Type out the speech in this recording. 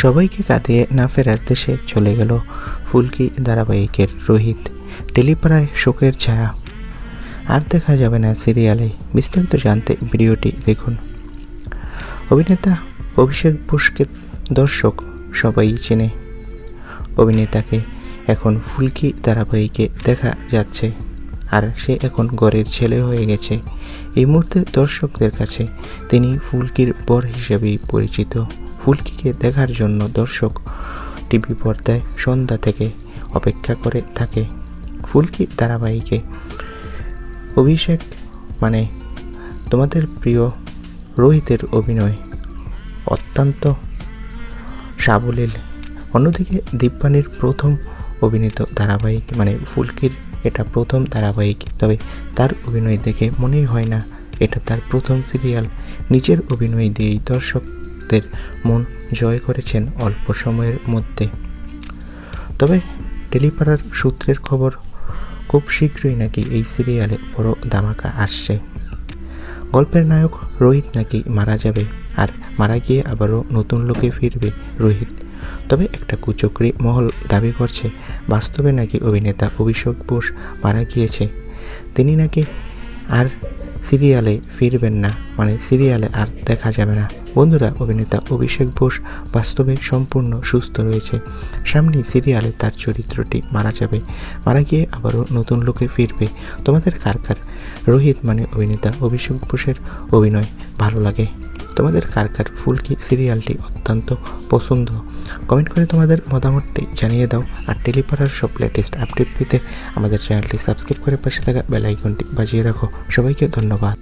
সবাইকে কাঁদিয়ে না ফেরার দেশে চলে গেল ফুলকি ধারাবাহিকের রোহিত। টেলিপাড়ায় শোকের ছায়া। আর দেখা যাবে না সিরিয়ালে, বিস্তারিত জানতে ভিডিওটি দেখুন। অভিনেতা অভিষেক বোসকে দর্শক সবাই চেনে। অভিনেতাকে এখন ফুলকি ধারাবাহিকে দেখা যাচ্ছে। আর সে এখন গড়ের ছেলে হয়ে গেছে। এই মুহূর্তে দর্শকদের কাছে তিনি ফুলকির বর হিসেবেই পরিচিত। ফুলকিকে দেখার জন্য দর্শক টিভি পর্দায় সন্ধ্যা থেকে অপেক্ষা করে থাকে। ফুলকি ধারাবাহিকে অভিষেক মানে তোমাদের প্রিয় রোহিতের অভিনয় অত্যন্ত সাবলীল। অন্যদিকে দীপানির প্রথম অভিনীত ধারাবাহিক মানে ফুলকির এটা প্রথম ধারাবাহিক, তবে তার অভিনয় দেখে মনেই হয় না, এটা তার প্রথম সিরিয়াল। নিজের অভিনয় দিয়েই দর্শকদের মন জয় করেছেন অল্প সময়ের মধ্যে। তবে টেলিপাড়ার সূত্রের খবর, খুব শীঘ্রই নাকি এই সিরিয়ালে বড় ধামাকা আসছে। গল্পের নায়ক রোহিত নাকি মারা যাবে আর মারা গিয়ে আবারও নতুন লোকে ফিরবে রোহিত। তবে একটা কুচক্রি মহল দাবি করছে, বাস্তবে নাকি অভিনেতা অভিষেক বোস মারা গিয়েছে। তিনি নাকি আর সিরিয়ালে ফিরবেন না মানে সিরিয়ালে আর দেখা যাবে না। বন্ধুরা, অভিনেতা অভিষেক বোস বাস্তবে সম্পূর্ণ সুস্থ রয়েছে। সামনে সিরিয়ালে তার চরিত্রটি মারা যাবে। মারা গিয়ে আবারও নতুন লোকে ফিরবে। তোমাদের কার কার? রোহিত মানে অভিনেতা অভিষেক বোসের অভিনয় ভালো লাগে? তোমাদের কার কার ফুলকি সিরিয়ালটি অত্যন্ত পছন্দ? কমেন্ট করে তোমাদের মতামতটি জানিয়ে দাও আর টেলিপাড়ার সব লেটেস্ট আপডেট পেতে আমাদের চ্যানেলটি সাবস্ক্রাইব করে পাশে থাকা বেল আইকনটি বাজিয়ে রাখো। সবাইকে ধন্যবাদ।